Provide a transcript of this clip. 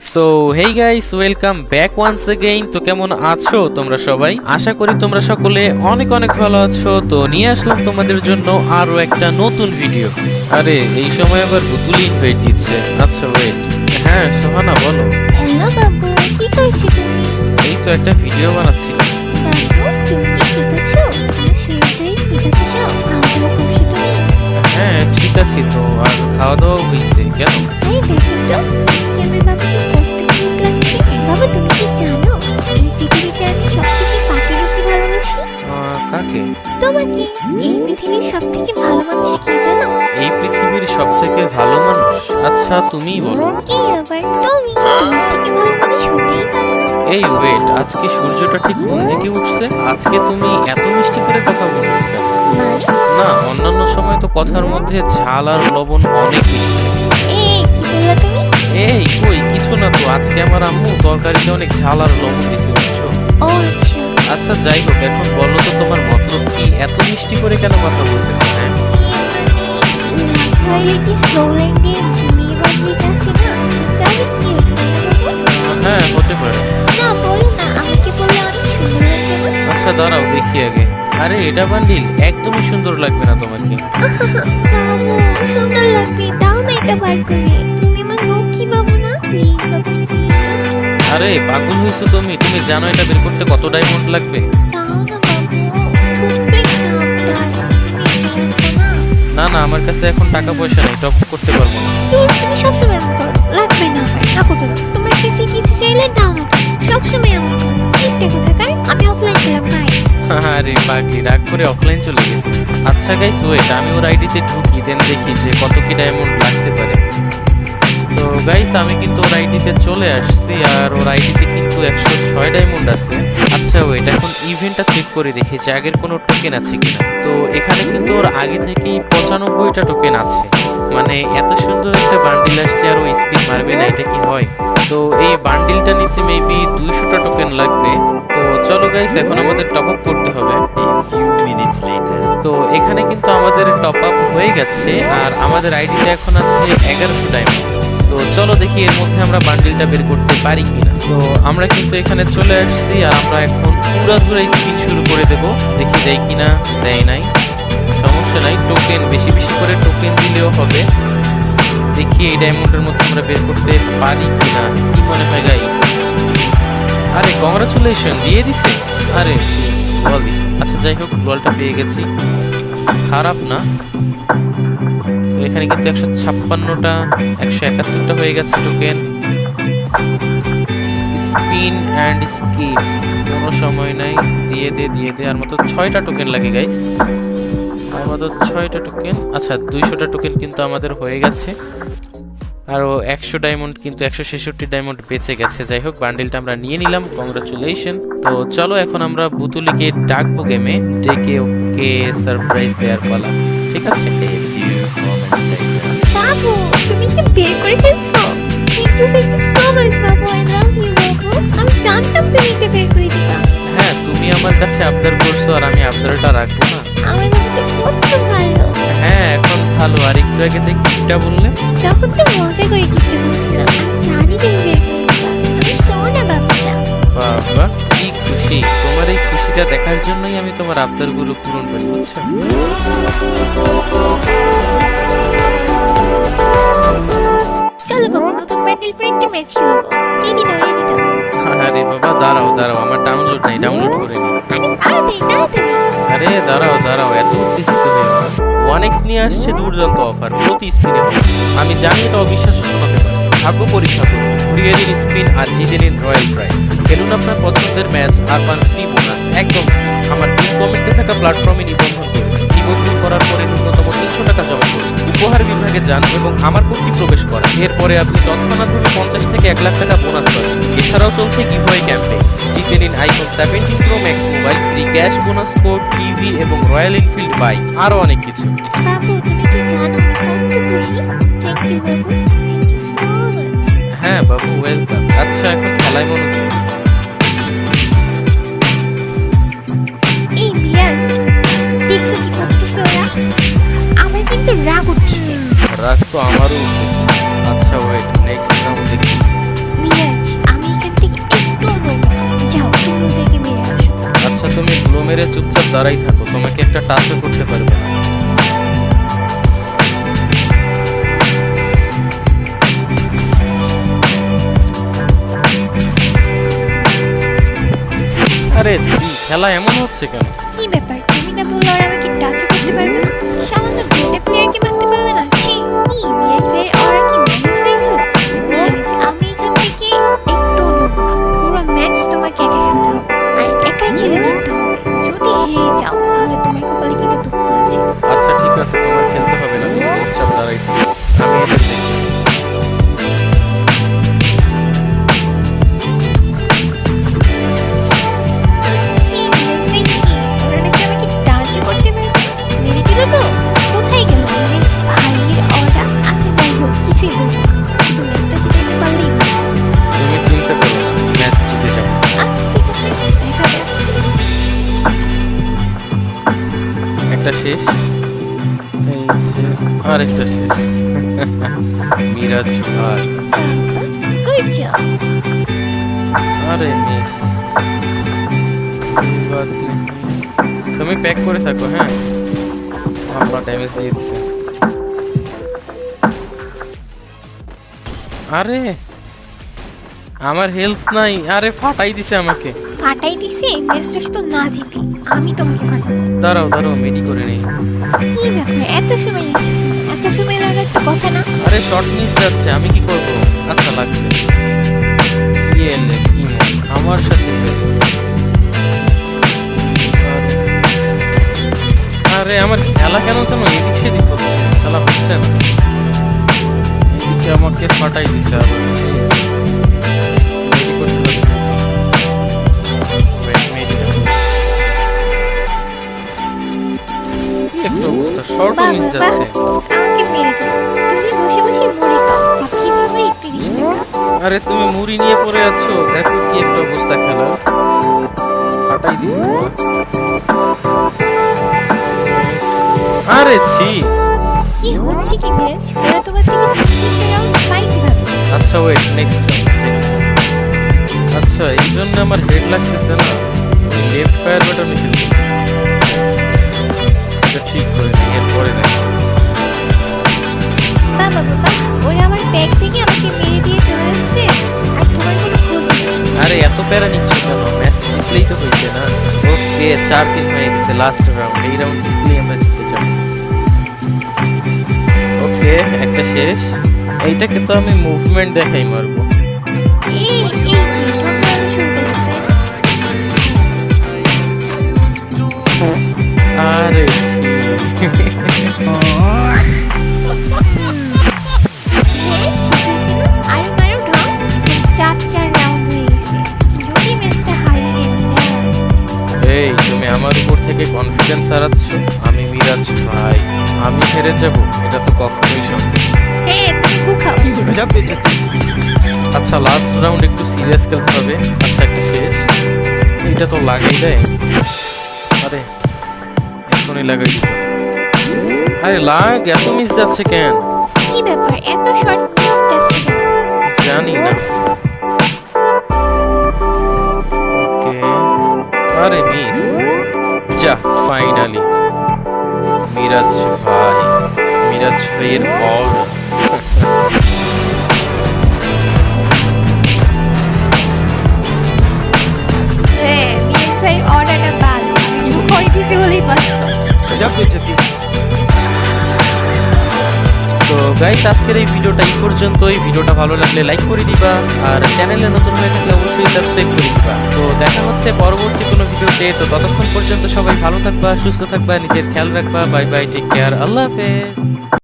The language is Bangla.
So hey guys welcome back once again তো কেমন আছো তোমরা সবাই? আশা করি তোমরা সকলে অনেক অনেক ভালো আছো। তো নিয়ে আসলাম তোমাদের জন্য আরও একটা নতুন ভিডিও আরে এই সময় আবার বুতুলি ইনভাইট দিচ্ছে। আচ্ছা ওয়েট হ্যাঁ সোহানা বলো। হ্যালো বাবু কি করছ তুমি? এই তো একটা ভিডিও বানাচ্ছি। বাবু তুমি কি ঠিক ঠিক আছে তো আর খাওয়া দাওয়া হয়েছে কেন? এই দেখো তো আজকে আমার বাবাকে কত কিউট বাবা তুমি কি জানো? এই পৃথিবীতে আমি সবথেকে কাকে বেশি ভালোবাসি? কাকে? তোমাকে। এই পৃথিবীর সব থেকে ভালো মানুষ কি জানো? এই পৃথিবীর সব ভালো মানুষ? আচ্ছা তুমিই বলো। কি আবার? তুমি। তোমার থেকে ভালো মানুষ হতেই পারে না। এই ওয়েট আজকে সূর্যটা ঠিক কোন দিকে উঠছে? আজকে তুমি এত মিষ্টি করে কথা বলতেছো কেন? কথার মধ্যে ঝাল আর লবণ অনেক বেশি। এই কই কিছু না তো আজকে আমার আম্মু তরকারিতে অনেক ঝাল আর লবণ দিছে বুঝছ? আচ্ছা। আচ্ছা যাই হোক এখন বলো তো তোমার মতলব কি? এত মিষ্টি করে কেন কথা বলতেছে হ্যাঁ? হ্যাঁ হতে পারে। আচ্ছা দাঁড়াও দেখি আগে। আরে এটা বান্ডিল একদমই সুন্দর লাগবে না তোমাকে। সুন্দর লাগবে দাও না এটা বার করে। তুমি আমার লক্ষ্মী বাবু না? প্লিজ বাবু আরে পাগল হয়েছো তুমি তুমি জানো এটা বের করতে কত ডায়মন্ড লাগবে? না না। আমার কাছে এখন টাকা পয়সা নেই টপ করতে পারব না। তুমি সবসময় এমন করো লাগবে না। তো তোমার কাছে কিছু চাইলে দাও না। সবসময় এমন আরে পাগলি, রাগ করে অফলাইন চলে গেছে। আচ্ছা গাইস ওয়েট আমি ওর আইডিতে ঢুকি দেন দেখি যে কত কি ডায়মন্ড লাগতে পারে। তো গাইস আমি কিন্তু ওর আইডিতে চলে আসছি, আর ওর আইডিতে কিন্তু একশো ছয় ডায়মন্ড আছে। আচ্ছা ওয়েট এখন ইভেন্টটা চেক করে দেখি যে আগের কোনো টোকেন আছে কিনা। তো এখানে কিন্তু ওর আগে থেকেই পঁচানব্বইটা টোকেন আছে। মানে এত সুন্দর একটা বান্ডিল আসছে, আর ও স্পিন মারবে না, এটা কি হয়? তো এই বান্ডিলটা নিতে মেবি দুইশোটা টোকেন লাগবে। তো চলো গাইস এখন আমাদের টপ আপ করতে হবে. তো এখানে কিন্তু আমাদের টপ আপ হয়ে গেছে আর আমাদের আইডিতে এখন আছে এগারোশো ডায়মন্ড তো চলো দেখি এর মধ্যে আমরা বান্ডিলটা বের করতে পারি কিনা। তো আমরা কিন্তু এখানে চলে আসছি আর আমরা এখন পুরো ধরে স্পিড শুরু করে দেব। দেখি দেয় কিনা দেয় নাই। সমস্যা নাই টোকেন বেশি বেশি করে টোকেন দিলেও হবে। দেখি এই ডায়মন্ডের মধ্যে আমরা বের করতে পারি কিনা। কি মনে হয় গাইস আরে কংগ্রাচুলেশন দিয়ে দিছে? আরে, বল দিছে। আচ্ছা যাই হোক বলটা পেয়ে গেছি। খারাপ না। এখানে কিন্তু একশো ছাপ্পান্নটা, একশো একাত্তরটা হয়ে গেছে টোকেন স্পিন অ্যান্ড স্কিপ কোনো সময় নাই। দিয়ে দে দিয়ে দে। আর মতো ছয়টা টোকেন লাগে গাইস আর মতো ছয়টা টোকেন আচ্ছা দুইশোটা টোকেন কিন্তু আমাদের হয়ে গেছে। আরও একশো ডায়মন্ড কিন্তু একশো ছেষট্টি ডায়মন্ড বেঁচে গেছে। যাই হোক বান্ডিলটা আমরা নিয়ে নিলাম। কংগ্রাচুলেশন তো চলো এখন আমরা বুতুলিকে ডাকবো গেমে ডেকে ওকে সারপ্রাইজ দেওয়ার পালা। ঠিক আছে? A few moments later. বাবু তুমি কি বের করে ফেলছো? Thank you thank you so much Babu I love you বাবু। আমি জানতাম তুমি এটা বের করে দিবা। হ্যাঁ তুমি আমার কাছে আবদার করছ আর আমি আবদারটা রাখব না। আমার বাবুটা কত ভালো। হ্যাঁ এখন ভালো। আর একটু আগে যে কিটা বললে? তখন তো মজা করে কিনতে বলছিলাম। জানি তুমি বের আমি সোনা বাবুটা। বাবা কি খুশি। তোমার এই খুশিটা দেখার জন্যই আমি তোমার আবদারগুলো পূরণ করি বুঝছ? চলো বাবু নতুন প্যান্ডেল পরে একটা ম্যাচ খেলব রেডি দাও রেডি দাও? আরে বাবা দাঁড়াও দাঁড়াও। আমার ডাউনলোড নাই ডাউনলোড করে নি আরে তাড়াতাড়ি তাড়াতাড়ি। আরে দাঁড়াও দাঁড়াও, এত উত্তেজিত হয়েও ওয়ান এক্স নিয়ে আসছে দুর্দান্ত অফার প্রতি স্পিনে আমি জানি এটা অবিশ্বাস্য শোনাতে পারে ভাগ্য করুন, ঘুরিয়ে দিন স্পিন আর জিতে নিন রয়্যাল প্রাইজ খেলুন আপনার পছন্দের ম্যাচ আর পান ফ্রি বোনাস একদম আমার পিন কমেন্টে থাকা প্ল্যাটফর্মে নিবন্ধন করুন। নিবন্ধন করার পরে ন্যূনতম তিনশো টাকা জমা করুন। উপহার বিভাগে যান এবং আমার পক্ষে প্রবেশ করেন এরপরে আপনি তৎক্ষণাৎভাবে পঞ্চাশ থেকে এক লাখ টাকা বোনাস পাবেন। এছাড়াও চলছে গিভওয়ে ক্যাম্পেইন জিতে নিন iPhone seventeen pro max mobile free cash bonus code TV এবং রয়্যাল এনফিল্ড বাইক আরও অনেক কিছু। হ্যাঁ বাবু ওয়েলকাম আচ্ছা এখন খেলায় মনোযোগ আমার কিন্তু রাগ উঠতেছে। রাগ তো আমারও আচ্ছা ওয়েট নেক্সট রাউন্ড দেখি মিরাজ আমি এখান থেকে একটু যাও তুমি দেখে মেরে আচ্ছা তুমি ধুলো মেরে চুপচাপ দাঁড়াই থাকো। তোমাকে একটা টাচও করতে পারবে না। আরে খেলা এমন হচ্ছে কেন? কি ব্যাপার? তুমি না বলল যদি হেরে যাও, তাহলে তোমার কপালে কিন্তু দুঃখ আছে। আচ্ছা ঠিক আছে, তোমার খেলতে হবে না চুপচাপ দাঁড়াই আমি শেষ। এই যে আরেকটা শেষ। মিরাজ ভাই গুড জব আরে মিস। তুমি প্যাক করে থাকো হ্যাঁ? আমরা ড্যামেজ দিয়ে দিচ্ছে। আরে! আমার হেলথ নাই। আরে ফাটাই দিছে আমাকে। ফাটাই দিছে? ম্যাচটা শুধু না জিতে। আমি তোমাকে ফাটাবো। দাঁড়াও দাঁড়াও মেডি করে নেই। কি ব্যাপার? এত সময় নিচ্ছ এত সময় লাগার তো কথা না। আরে শর্ট মিস যাচ্ছে আমি কি করব? আচ্ছা লাগছে ইয়ে লে, কি আমার সাথে আরে- আরে আমার খেলা কেন যেন এদিক সেদিক হচ্ছে? খেলা হচ্ছে না। এদিকে আমাকে ফাটাই দিছে আবার। যাচ্ছে। আমাকে মেরে তুমি বসে বসে খাও। আরে তুমি মুড়ি নিয়ে পড়ে আছো? দেখো কি একটা অবস্থা খেলা। ফাটাই দিছি আরে ছি। কি হচ্ছে কি মিরাজ ওরা তোমার থেকে পাই কীভাবে? আচ্ছা ওয়েট নেক্সট আচ্ছা এই জন্য আমার হেড লাগতেছে না। লেফট ফায়ার বাটনে খেলতেছি ঠিক করে দিই এরপরে দেখো বাবা বাবা ওরা আমার ব্যাগ থেকে আমাকে মেরে দিয়ে চলে যাচ্ছে আর তোমার কোনো খোঁজ আরে এত প্যারা নিচ্ছ কেন? ম্যাচ জিতলেই তো হয়েছে না? ওকে চার তিন হয়ে গেছে লাস্ট রাউন্ড এই রাউন্ড জিতলেই আমরা জিতে যাব ওকে একটা শেষ। এইটাকে তো আমি মুভমেন্ট দেখাই মারবো। এই? আরে এই, তুমি আমার উপর থেকে কনফিডেন্স হারাচ্ছ? আমি মিরাজ ভাই। আমি হেরে যাব, এটা তো কখনোই সম্ভব। আচ্ছা লাস্ট রাউন্ড একটু সিরিয়াস খেলতে হবে। আচ্ছা একটা শেষ। এইটা তো লাগাই দেয়। আরে, এখনই লাগাই দিত আরে লাগ এত মিস যাচ্ছে কেন? কি ব্যাপার? এত শর্ট মিস যাচ্ছে? জানি না। ওকে আরে মিস যা ফাইনালি মিরাজ ভাই মিরাজ ভাইয়ের বল হ্যাঁ, মিরাজ ভাই অর্ডারটা বাদ ভয় দিতে হলেই পারছ তো গাইস আজকের এই ভিডিওটা এই পর্যন্ত এই ভিডিওটা ভালো লাগলে লাইক করে দিবা আর চ্যানেলে নতুন হয়ে থাকলে অবশ্যই সাবস্ক্রাইব করে দিবা। তো দেখা হচ্ছে পরবর্তী কোনো ভিডিওতে। তো ততক্ষণ পর্যন্ত সবাই ভালো থাকবা, সুস্থ থাকবা, নিজের খেয়াল রাখবা। বাই বাই টেক কেয়ার আল্লাহ হাফেজ।